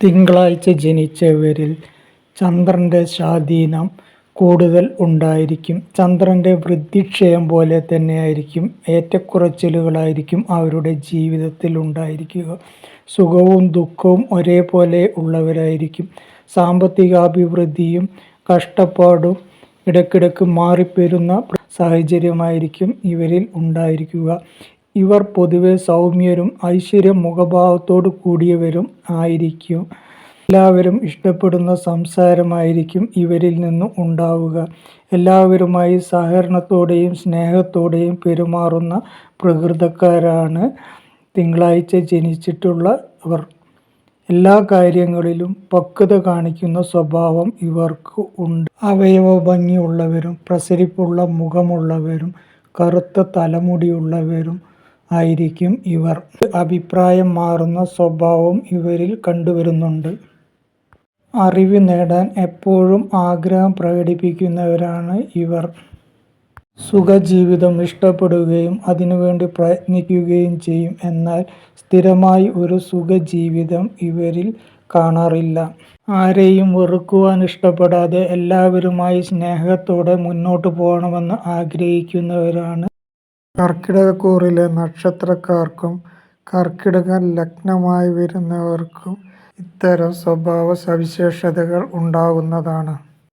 തിങ്കളാഴ്ച ജനിച്ചവരിൽ ചന്ദ്രന്റെ സ്വാധീനം കൂടുതൽ ഉണ്ടായിരിക്കും. ചന്ദ്രന്റെ വൃദ്ധിക്ഷയം പോലെ തന്നെയായിരിക്കും ഏറ്റക്കുറച്ചിലുകളായിരിക്കും അവരുടെ ജീവിതത്തിൽ ഉണ്ടായിരിക്കുക. സുഖവും ദുഃഖവും ഒരേപോലെ ഉള്ളവരായിരിക്കും. സാമ്പത്തികാഭിവൃദ്ധിയും കഷ്ടപ്പാടും ഇടയ്ക്കിടയ്ക്ക് മാറിപ്പെരുന്ന സാഹചര്യമായിരിക്കും ഇവരിൽ ഉണ്ടായിരിക്കുക. ഇവർ പൊതുവെ സൗമ്യരും ഐശ്വര്യ മുഖഭാവത്തോടു കൂടിയവരും ആയിരിക്കും. എല്ലാവരും ഇഷ്ടപ്പെടുന്ന സംസാരമായിരിക്കും ഇവരിൽ നിന്ന് ഉണ്ടാവുക. എല്ലാവരുമായി സഹകരണത്തോടെയും സ്നേഹത്തോടെയും പെരുമാറുന്ന പ്രകൃതക്കാരാണ് തിങ്കളാഴ്ച ജനിച്ചിട്ടുള്ളവർ. എല്ലാ കാര്യങ്ങളിലും പക്വത കാണിക്കുന്ന സ്വഭാവം ഇവർക്ക് ഉണ്ട്. അവയവ ഭംഗിയുള്ളവരും പ്രസരിപ്പുള്ള മുഖമുള്ളവരും കറുത്ത തലമുടിയുള്ളവരും ആയിരിക്കും ഇവർ. അഭിപ്രായം മാറുന്ന സ്വഭാവം ഇവരിൽ കണ്ടുവരുന്നുണ്ട്. അറിവ് നേടാൻ എപ്പോഴും ആഗ്രഹം പ്രകടിപ്പിക്കുന്നവരാണ് ഇവർ. സുഖജീവിതം ഇഷ്ടപ്പെടുകയും അതിനുവേണ്ടി പ്രയത്നിക്കുകയും ചെയ്യും. എന്നാൽ സ്ഥിരമായി ഒരു സുഖജീവിതം ഇവരിൽ കാണാറില്ല. ആരെയും വെറുക്കുവാൻ ഇഷ്ടപ്പെടാതെ എല്ലാവരുമായി സ്നേഹത്തോടെ മുന്നോട്ട് പോകണമെന്ന് ആഗ്രഹിക്കുന്നവരാണ്. കർക്കിടകക്കൂറിലെ നക്ഷത്രക്കാർക്കും കർക്കിടക ലഗ്നമായി വരുന്നവർക്കും ഇത്തരം സ്വഭാവ സവിശേഷതകൾ ഉണ്ടാകുന്നതാണ്.